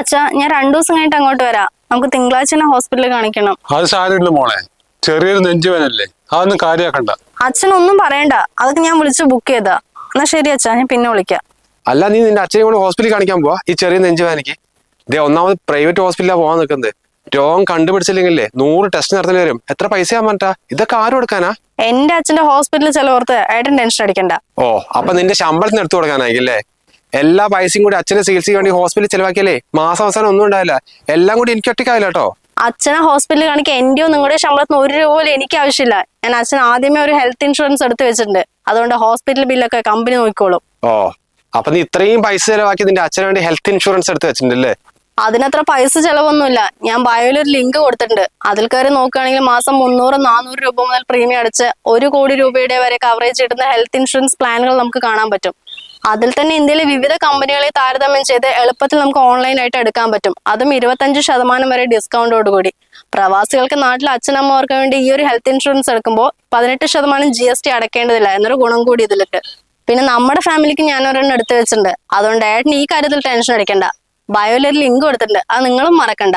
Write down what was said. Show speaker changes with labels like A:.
A: അച്ഛാ ഞാൻ രണ്ടു ദിവസം കഴിഞ്ഞിട്ട് അങ്ങോട്ട് വരാം. നമുക്ക് തിങ്കളാഴ്ച തന്നെ ഹോസ്പിറ്റലിൽ കാണിക്കണം.
B: അത് സാരമില്ല മോളെ. ചെറിയൊരു നെഞ്ചുവേനല്ലേ അതൊന്നും കാര്യാക്കണ്ട.
A: അച്ഛനൊന്നും പറയണ്ട. അതൊക്കെ ഞാൻ വിളിച്ച് ബുക്ക് ചെയ്താ. എന്നാ ശരി അച്ഛാ ഞാൻ പിന്നെ വിളിക്കാം.
C: അല്ല നീ നിന്റെ അച്ഛനെ കൂടെ ഹോസ്പിറ്റലിൽ കാണിക്കാൻ പോവാ? ഈ ചെറിയ നെഞ്ചുവേനക്ക് ഇതേ ഒന്നാമത് പ്രൈവറ്റ് ഹോസ്പിറ്റലിലാണ് പോവാൻ നിൽക്കുന്നത് രോഗം കണ്ടുപിടിച്ചില്ലെങ്കിലേ നൂറ് ടെസ്റ്റ് നടത്തേണ്ടി വരും. എത്ര പൈസയാ പറഞ്ഞാ ഇതൊക്കെ ആരും എടുക്കാനാ
A: എന്റെ അച്ഛന്റെ ഹോസ്പിറ്റലിൽ ചെലവോർത്ത് ഏട്ടൻ ടെൻഷൻ അടിക്കണ്ട.
C: ഓ അപ്പൊ നിന്റെ ശമ്പളത്തിന് എടുത്തു കൊടുക്കാനായില്ലേ എല്ലാ പൈസയും കൂടി അച്ഛനെ ചികിത്സയ്ക്ക് വേണ്ടി ഹോസ്പിറ്റലിൽ ചെലവാക്കിയാലേ മാസം അവസാനം ഒന്നും ഉണ്ടാവില്ല. എല്ലാം കൂടി എനിക്ക് ഒറ്റയ്ക്കാവില്ല കേട്ടോ.
A: അച്ഛനെ ഹോസ്പിറ്റലിൽ കാണിക്കാൻ എന്റെയോ നിങ്ങളുടെ ശമ്പളത്തിന് ഒരു രൂപ പോലും എനിക്ക് ആവശ്യമില്ല. ഞാൻ അച്ഛൻ ആദ്യമേ ഒരു ഹെൽത്ത് ഇൻഷുറൻസ് എടുത്തു വെച്ചിട്ടുണ്ട്. അതുകൊണ്ട് ഹോസ്പിറ്റൽ ബില്ലൊക്കെ കമ്പനി നോക്കിക്കോളും.
C: ഓ അപ്പൊ നീ ഇത്രയും പൈസ ചെലവാക്കി നിന്റെ അച്ഛന് വേണ്ടി ഹെൽത്ത് ഇൻഷുറൻസ് എടുത്ത് വെച്ചിട്ടുണ്ടല്ലേ?
A: അതിനത്ര പൈസ ചെലവൊന്നുമില്ല. ഞാൻ ബയോയിൽ ഒരു ലിങ്ക് കൊടുത്തിട്ടുണ്ട്. അതിൽ കയറി നോക്കുകയാണെങ്കിൽ മാസം മുന്നൂറ് നാനൂറ് രൂപ മുതൽ പ്രീമിയം അടിച്ച് ഒരു കോടി രൂപയുടെ വരെ കവറേജ് കിട്ടുന്ന ഹെൽത്ത് ഇൻഷുറൻസ് പ്ലാനുകൾ നമുക്ക് കാണാൻ പറ്റും. അതിൽ തന്നെ ഇന്ത്യയിലെ വിവിധ കമ്പനികളെ താരതമ്യം ചെയ്ത് എളുപ്പത്തിൽ നമുക്ക് ഓൺലൈനായിട്ട് എടുക്കാൻ പറ്റും. അതും ഇരുപത്തഞ്ച് ശതമാനം വരെ ഡിസ്കൗണ്ടോട് കൂടി പ്രവാസികൾക്ക് നാട്ടിലെ അച്ഛനമ്മമാർക്ക് വേണ്ടി ഈ ഒരു ഹെൽത്ത് ഇൻഷുറൻസ് എടുക്കുമ്പോൾ പതിനെട്ട് ശതമാനം ജി എസ് ടി അടക്കേണ്ടതില്ല എന്നൊരു ഗുണം കൂടി ഇതിലിട്ട് പിന്നെ നമ്മുടെ ഫാമിലിക്ക് ഞാൻ ഒരെണ്ണം എടുത്തു വെച്ചിട്ടുണ്ട്. അതുകൊണ്ട് ഏട്ടൻ ഈ കാര്യത്തിൽ ടെൻഷൻ അടിക്കണ്ട. ബയോയിൽ ഒരു ലിങ്ക് കൊടുത്തിട്ടുണ്ട്. അത് നിങ്ങളും മറക്കണ്ട.